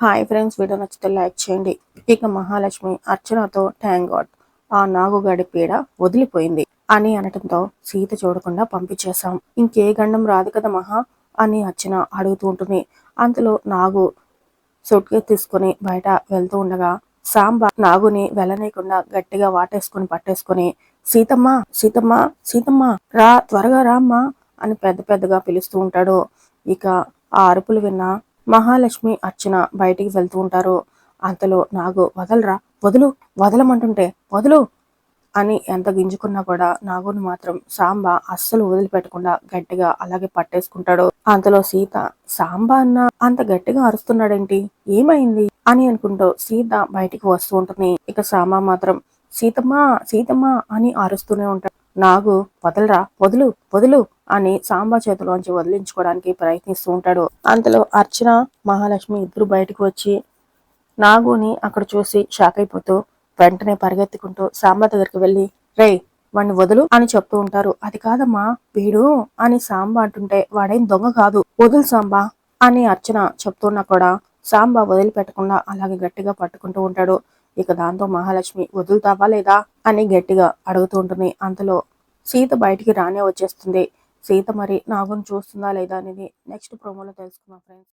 Hi friends video నచ్చితే like చేయండి. ఇక మహాలక్ష్మి అర్చనతో ట్యాంక్ గాడ్. ఆ నాగుగాడి పీడ వదిలిపోయింది. అని అనటంతో సీత చూడకుండా పంపించేశాం. ఇంకే గండం రాదు కదా మహా? అని అర్చన అడుగుతూ ఉంటుంది. అంతలో నాగు సూట్ తీసుకుని బయట వెళ్తూ ఉండగా సాంబ నాగుని వెళ్ళనీయకుండా గట్టిగా వాటేసుకుని పట్టేసుకుని సీతమ్మ సీతమ్మ సీతమ్మ రా త్వరగా రామ్మా అని పెద్ద పెద్దగా పిలుస్తూ ఉంటాడు. ఇక ఆ అరుపులు విన్న మహాలక్ష్మి అర్చన బయటికి వెళ్తూ ఉంటారు. అంతలో నాగు వదలరా వదులు వదలమంటుంటే వదులు అని ఎంత గింజుకున్నా కూడా నాగుని మాత్రం సాంబ అస్సలు వదిలిపెట్టకుండా గట్టిగా అలాగే పట్టేసుకుంటాడు. అంతలో సీత సాంబ అన్న అంత గట్టిగా అరుస్తున్నాడేంటి? ఏమైంది? అని అనుకుంటూ సీత బయటికి వస్తూ ఉంటుంది. ఇక సాంబ మాత్రం సీతమ్మ సీతమ్మ అని అరుస్తూనే ఉంటాడు. నాగు వదలరా వదులు వదులు అని సాంబా చేతిలోంచి వదిలించుకోవడానికి ప్రయత్నిస్తూ ఉంటాడు. అంతలో అర్చన మహాలక్ష్మి ఇద్దరు బయటకు వచ్చి నాగుని అక్కడ చూసి షాక్ అయిపోతూ వెంటనే పరిగెత్తుకుంటూ సాంబా దగ్గరికి వెళ్ళి రే వాడిని వదులు అని చెప్తూ ఉంటారు. అది కాదమ్మా వీడు అని సాంబా అంటుంటే వాడేం దొంగ కాదు. వదులు సాంబా అని అర్చన చెప్తున్నా కూడా సాంబా వదిలిపెట్టకుండా అలాగే గట్టిగా పట్టుకుంటూ ఉంటాడు. ఇక దాంతో మహాలక్ష్మి వదులుతావా లేదా అని గట్టిగా అడుగుతూ ఉంటుంది. అంతలో సీత బయటికి రానే వచ్చేస్తుంది. సీత మరి నాగుని చూస్తుందా లేదా అనేది నెక్స్ట్ ప్రోమోలో తెలుసుకుందాం ఫ్రెండ్స్